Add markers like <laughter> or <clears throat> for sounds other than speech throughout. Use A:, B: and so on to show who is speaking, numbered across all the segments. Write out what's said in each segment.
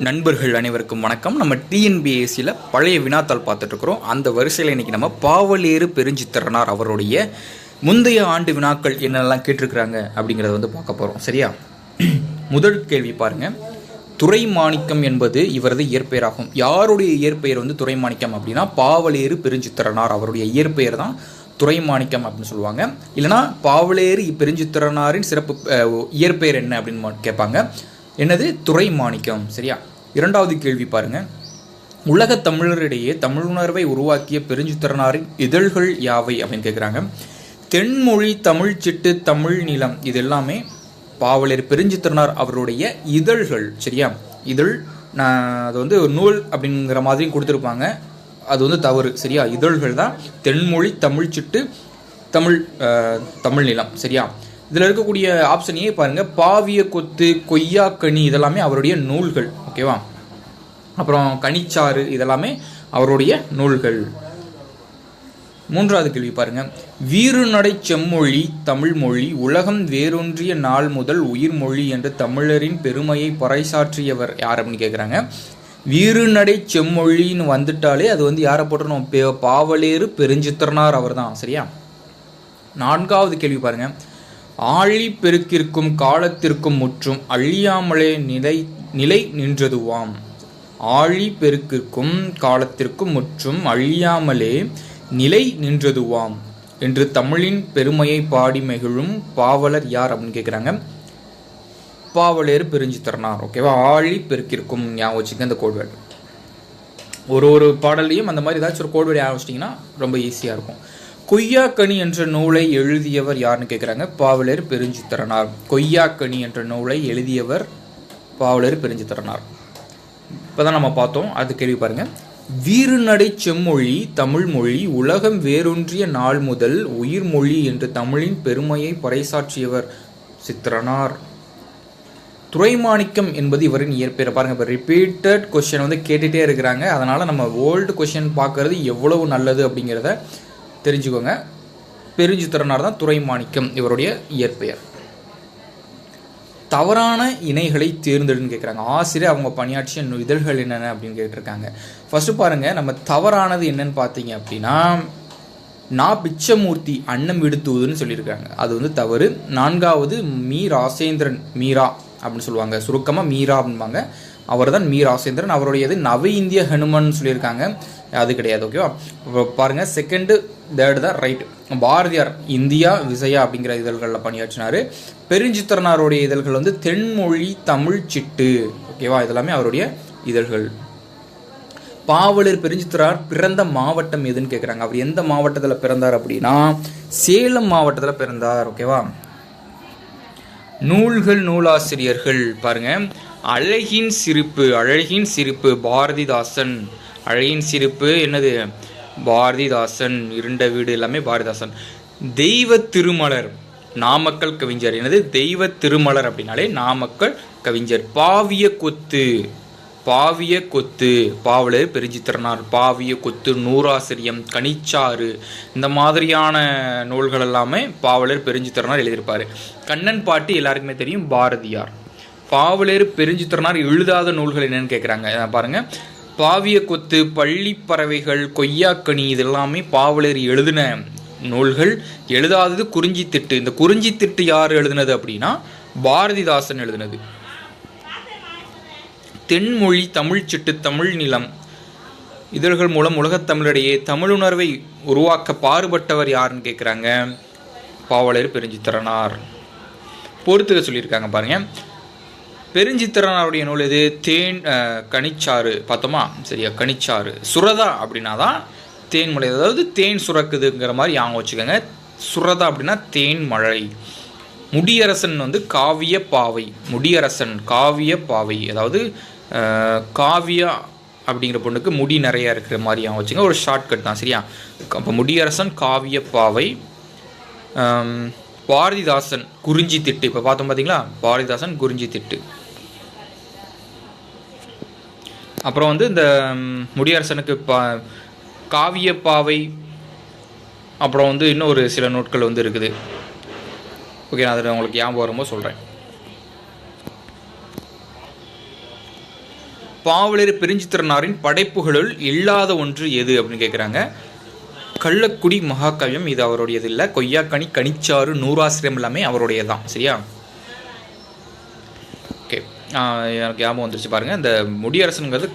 A: நண்பர்கள் அனைவருக்கும் வணக்கம். நம்ம டிஎன்பிஎஸ்சியில் பழைய வினாத்தாள் பார்த்துட்ருக்குறோம் அந்த வரிசையில் இன்றைக்கி நம்ம பாவலேறு பெருஞ்சித்திரனார் அவருடைய முந்தைய ஆண்டு வினாக்கள் என்னெல்லாம் கேட்டிருக்கிறாங்க அப்படிங்கிறத வந்து பார்க்க போகிறோம் சரியா? <clears throat> முதல் கேள்வி பாருங்கள் துறை மாணிக்கம் என்பது இவரது இயற்பெயராகும். யாருடைய இயற்பெயர் வந்து துறை மாணிக்கம் அப்படின்னா பாவலேறு பெருஞ்சித்திரனார் அவருடைய இயற்பெயர் தான் துறை மாணிக்கம் அப்படின்னு சொல்லுவாங்க. இல்லைனா பாவலேறு பெருஞ்சித்திரனாரின் சிறப்பு இயற்பெயர் என்ன அப்படின்னு கேட்பாங்க. என்னது? துறை மாணிக்கம் சரியா? இரண்டாவது கேள்வி பாருங்க. உலக தமிழரிடையே தமிழுணர்வை உருவாக்கிய பெருஞ்சித்திரனாரின் இதழ்கள் யாவை அப்படின்னு கேட்குறாங்க தென்மொழி தமிழ் சிட்டு தமிழ் நிலம் இது எல்லாமே பாவலர் பெருஞ்சித்திரனார் அவருடைய இதழ்கள். சரியா? இதழ் நான் அது வந்து ஒரு நூல் அப்படிங்கிற மாதிரியும் கொடுத்துருப்பாங்க. அது வந்து தவறு. சரியா? இதழ்கள் தான் தென்மொழி தமிழ் சிட்டு தமிழ் தமிழ் நிலம். சரியா? இதில் இருக்கக்கூடிய ஆப்ஷனையே பாருங்கள் பாவிய கொத்து கொய்யாக்கனி இதெல்லாமே அவருடைய நூல்கள். ஓகேவா அப்புறம் கனிச்சாறு இதெல்லாமே அவருடைய நூல்கள். மூன்றாவது கேள்வி பாருங்க. வீறுநடை செம்மொழி தமிழ் மொழி உலகம் வேரூன்றிய நாள் முதல் உயிர் மொழி என்ற தமிழரின் பெருமையை பறைசாற்றியவர் யார் அப்படின்னு கேட்குறாங்க வீறுநடை செம்மொழின்னு வந்துட்டாலே அது வந்து யாரை போட்டுருணும் பாவலேறு பெருஞ்சித்திரனார் அவர் தான் சரியா? நான்காவது கேள்வி பாருங்க. ஆழி பெருக்கிற்கும் காலத்திற்கும் முற்றும் அழியாமலே நிலை நிலை நின்றதுவாம். ஆழி பெருக்கிற்கும் காலத்திற்கும் முற்றும் அழியாமலே நிலை நின்றதுவாம் என்று தமிழின் பெருமையை பாடி மகிழும் பாவலர் யார் அப்படின்னு கேட்குறாங்க பாவலேறு பெருஞ்சித்திரனார். ஓகேவா ஆழி பெருக்கிற்கும் ஞாபகம் வச்சுக்க இந்த கோட்வேர்டு. ஒரு ஒரு பாடல்லையும் அந்த மாதிரி ஏதாச்சும் ஒரு கோட்வேர்டு ஞாபகம் ரொம்ப ஈஸியாக இருக்கும். கொய்யாக்கனி என்ற நூலை எழுதியவர் யாருன்னு கேட்குறாங்க பாவலர் பெருஞ்சித்திரனார். கொய்யாக்கனி என்ற நூலை எழுதியவர் பாவலர் பெருஞ்சித்திரனார். இப்போதான் நம்ம பார்த்தோம். அது கேள்வி பாருங்க. வீறுநடை செம்மொழி தமிழ் மொழி உலகம் வேரூன்றிய நாள் முதல் உயிர் மொழி என்று தமிழின் பெருமையை பறைசாற்றியவர் சித்திரனார். துறைமாணிக்கம் என்பது இவரின் இயற்பெயர். பாருங்க இப்போ ரிப்பீட்டட் கொஷின் வந்து கேட்டுகிட்டே இருக்கிறாங்க. அதனால நம்ம ஓல்டு கொஷின் பார்க்கறது எவ்வளவு நல்லது அப்படிங்கிறத தெரிஞ்சுக்கோங்க. பெருஞ்சித்திரனார் தான் துறைமாணிக்கம் இவருடைய இயற்பெயர். தவறான இணைகளை தேர்ந்தெடுன்னு கேட்குறாங்க ஆசிரியர் அவங்க பணியாற்றிய இதழ்கள் என்னென்ன அப்படின்னு கேட்டிருக்காங்க. ஃபஸ்ட்டு பாருங்க நம்ம தவறானது என்னன்னு பார்த்தீங்க அப்படின்னா நான் பிச்சமூர்த்தி அன்னம் விடுத்துவதுன்னு சொல்லியிருக்காங்க. அது வந்து தவறு. நான்காவது மீ ராசேந்திரன் மீரா அப்படின்னு சொல்லுவாங்க. சுருக்கமாக மீரா அப்படிம்பாங்க. அவர் தான் மீ ராசேந்திரன். அவருடையது நவ இந்திய ஹனுமன் சொல்லியிருக்காங்க. அது கிடையாது ஓகேவா இப்போ பாருங்க செகண்டு தேர்டு தான் ரைட் பாரதியார் இந்தியா விசையா அப்படிங்கிற இதழ்களில் பணியாற்றினார். பெருஞ்சித்திரனாருடைய இதழ்கள் வந்து தென்மொழி தமிழ் சிட்டு ஓகேவா இதெல்லாமே அவருடைய இதழ்கள். பாவலர் பெருஞ்சித்திரார் பிறந்த மாவட்டம் எதுன்னு கேட்குறாங்க அவர் எந்த மாவட்டத்தில் பிறந்தார் அப்படின்னா சேலம் மாவட்டத்தில் பிறந்தார் ஓகேவா நூல்கள் நூலாசிரியர்கள் பாருங்க. அழகின் சிரிப்பு அழகின் சிரிப்பு பாரதிதாசன். அழகின் சிரிப்பு என்னது? பாரதிதாசன் இருண்ட வீடு எல்லாமே பாரதிதாசன். தெய்வ திருமலர் நாமக்கல் கவிஞர். என்னது? தெய்வ திருமலர் அப்படின்னாலே நாமக்கல் கவிஞர். பாவிய கொத்து பாவிய கொத்து பாவலர் பெருஞ்சித்திரனார். பாவிய கொத்து நூறாசிரியம் கனிச்சாறு. இந்த மாதிரியான நூல்கள் எல்லாமே பாவலர் பெருஞ்சித்திரனார் எழுதியிருப்பார். கண்ணன் பாட்டு எல்லாருக்குமே தெரியும் பாரதியார். பாவலர் பெருஞ்சித்திரனார் எழுதாத நூல்கள் என்னன்னு கேட்குறாங்க பாருங்கள் பாவிய கொத்து பள்ளி பறவைகள் கொய்யாக்கனி இதெல்லாமே பாவலர் எழுதின நூல்கள். எழுதாதது குறிஞ்சி திட்டு இந்த குறிஞ்சி திட்டு யார் எழுதினது அப்படின்னா பாரதிதாசன் எழுதினது. தென்மொழி தமிழ் சிட்டு தமிழ் நிலம். இதழ்கள் மூலம் உலகத் தமிழரிடையே தமிழுணர்வை உருவாக்க பாடுபட்டவர் யாருன்னு கேட்குறாங்க பாவலர் பெருஞ்சித்திரனார். பொறுத்துக்க சொல்லியிருக்காங்க பாருங்க. பெருஞ்சித்திரனாருடைய நூல் எது? தேன் கனிச்சாறு. பார்த்தோமா? சரியா கனிச்சாறு. சுரதா அப்படின்னா தான் தேன்மலை அதாவது தேன் சுரக்குதுங்கிற மாதிரி ஞாபகம் வச்சுக்கோங்க. சுரதா அப்படின்னா தேன் மழை. முடியரசன் வந்து காவிய பாவை. முடியரசன் காவிய பாவை. அதாவது காவியா அப்படிங்கிற பொண்ணுக்கு முடி நிறையா இருக்கிற மாதிரி ஞாபகம் வச்சுங்க ஒரு ஷார்ட்கட் தான். சரியா? அப்போ முடியரசன் காவிய பாவை. பாரதிதாசன் குறிஞ்சி திட்டு. இப்போ பார்த்தோம் பார்த்தீங்களா பாரதிதாசன் குறிஞ்சி திட்டு. அப்புறம் வந்து இந்த முடியரசனுக்கு பா காவிய பாவை அப்புறம் வந்து இன்னும் ஒரு சில நூட்கள் வந்து இருக்குது. ஓகே நான் அதில் உங்களுக்கு ஞாபகம் வரும்போது சொல்கிறேன் பாவலர் பெருஞ்சித்திரனாரின் படைப்புகளுள் இல்லாத ஒன்று எது அப்படின்னு கேட்குறாங்க கள்ளக்குடி மகாகாவியம் இது அவருடையது இல்லை கொய்யாக்கனி கனிச்சாறு நூறாசிரியம் எல்லாமே அவருடையது தான் சரியா? எனக்கு ஞாபகம் வந்துருச்சு பாருங்கள் இந்த முடியரசனுங்கிறது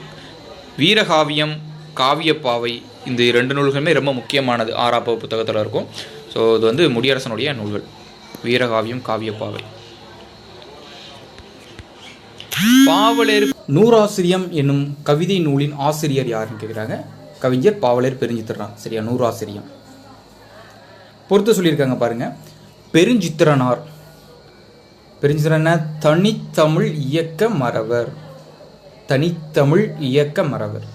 A: வீரகாவியம் காவியப்பாவை இந்த ரெண்டு நூல்களுமே ரொம்ப முக்கியமானது. ஆறாப்ப புத்தகத்தில் இருக்கும். ஸோ இது வந்து முடியரசனுடைய நூல்கள். வீரகாவியம் காவியப்பாவை. பாவலர் நூறாசிரியம் என்னும் கவிதை நூலின் ஆசிரியர் யாருன்னு கேட்குறாங்க கவிஞர் பாவலர் பெருஞ்சித்திரனார். சரியா? நூறாசிரியம். பொறுத்து சொல்லியிருக்காங்க பாருங்க. பெருஞ்சித்திரனார். பெருஞ்சித்திரன தனித்தமிழ் இயக்க மறவர். தனித்தமிழ் இயக்க மறவர்.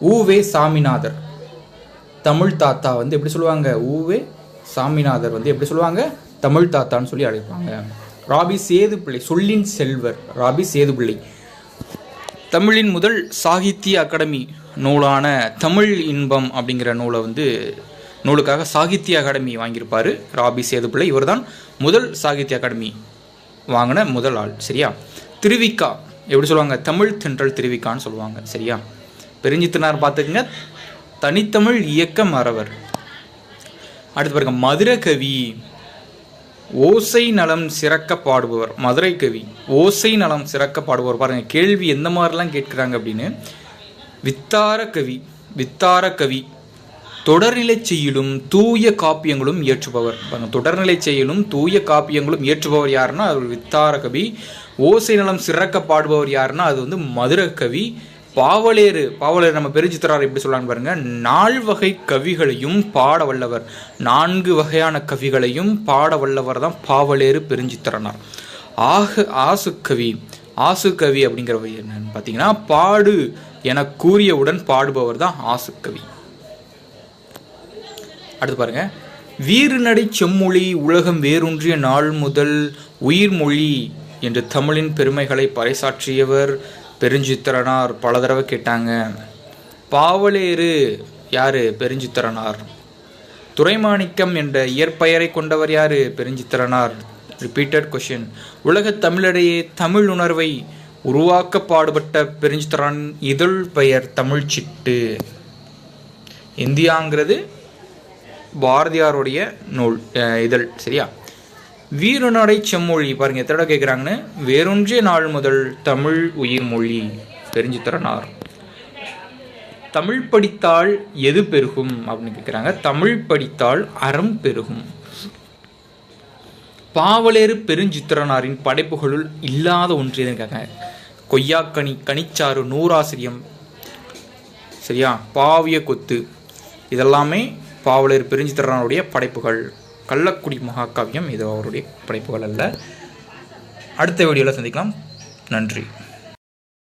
A: ஊவே சாமிநாதர். தமிழ் தாத்தா வந்து எப்படி சொல்லுவாங்க? ஊவே சாமிநாதர் வந்து எப்படி சொல்லுவாங்க? தமிழ் தாத்தான்னு சொல்லி அழைப்பாங்க. ராபி சேதுப்பிள்ளை சொல்லின் செல்வர் ராபி சேதுப்பிள்ளை. தமிழின் முதல் சாகித்ய அகாடமி நூலான தமிழ் இன்பம் அப்படிங்கிற நூலை வந்து நூலுக்காக சாகித்ய அகாடமி வாங்கியிருப்பார் ராபி சேதுப்பிள்ளை. இவர்தான் முதல் சாகித்ய அகாடமி வாங்கின முதல் ஆள் சரியா? திருவிக்கா எப்படி சொல்லுவாங்க? தமிழ் தென்றல் திருவிக்கான்னு சொல்லுவாங்க சரியா? பெருஞ்சித்தனார் பார்த்துக்குங்க. தனித்தமிழ் இயக்க மறவர் அடுத்து பாருங்க மதுரை கவி ஓசை நலம் சிறக்க பாடுபவர். மதுரை கவி ஓசை நலம் சிறக்க பாடுபவர். பாருங்கள் கேள்வி எந்த மாதிரிலாம் கேட்குறாங்க அப்படின்னு. வித்தார கவி வித்தார கவி தொடர்நிலை செய்யலும் தூய காப்பியங்களும் இயற்றுபவர். தொடர்நிலை செய்யலும் தூய காப்பியங்களும் இயற்றுபவர் யாருன்னா அவர் வித்தார கவி. ஓசை நலம் சிறக்க பாடுபவர் யாருன்னா அது வந்து மதுர கவி. பாவலேறு பாவலேறு நம்ம பெருஞ்சித்திரார் எப்படி சொல்லலான்னு பாருங்க நால் வகை கவிகளையும் பாட வல்லவர். நான்கு வகையான கவிகளையும் பாட வல்லவர் தான் பாவலேறு பெருஞ்சித்திரனார். ஆக ஆசுக்கவி ஆசுக்கவி அப்படிங்கிறவர் என்னன்னு பார்த்தீங்கன்னா பாடு என கூறியவுடன் பாடுபவர் தான் ஆசுக்கவி. அடுத்து பாருங்க. வீறுநடை செம்மொழி உலகம் வேரூன்றிய நாள் முதல் உயிர்மொழி என்று தமிழின் பெருமைகளை பறைசாற்றியவர் பெருஞ்சித்திரனார். பல தடவை கேட்டாங்க. பாவலேறு யாரு? பெருஞ்சித்திரனார். துறைமாணிக்கம் என்ற இயற்பெயரை கொண்டவர் யாரு? பெருஞ்சித்திரனார். ரிப்பீட்டட் கொஷின் உலகத் தமிழடையே தமிழ் உணர்வை உருவாக்க பாடுபட்ட பெருஞ்சித்திரன் இதழ் பெயர் தமிழ்ச்சிட்டு. இந்தியாங்கிறது பாரதியாருடைய நூல் இதழ் சரியா? வீரநடை செம்மொழி பாருங்க எத்தனை கேட்குறாங்கன்னு வேறொன்றே நாள் முதல் தமிழ் உயிர்மொழி பெருஞ்சித்திரனார் தமிழ் படித்தால் எது பெருகும்? அப்படின்னு கேட்குறாங்க தமிழ் படித்தால் அறம் பெருகும். பாவலேறு பெருஞ்சித்திரனாரின் படைப்புகளுள் இல்லாத ஒன்று எதுன்னு கேட்காங்க கொய்யாக்கனி கனிச்சாறு நூறாசிரியம் சரியா? பாவிய கொத்து இதெல்லாமே பாவலர் பெருஞ்சித்திரனாருடைய படைப்புகள். கள்ளக்குடி மகாகாவியம் இது அவருடைய படைப்புகள் அல்ல. அடுத்த வீடியோவில் சந்திக்கலாம். நன்றி.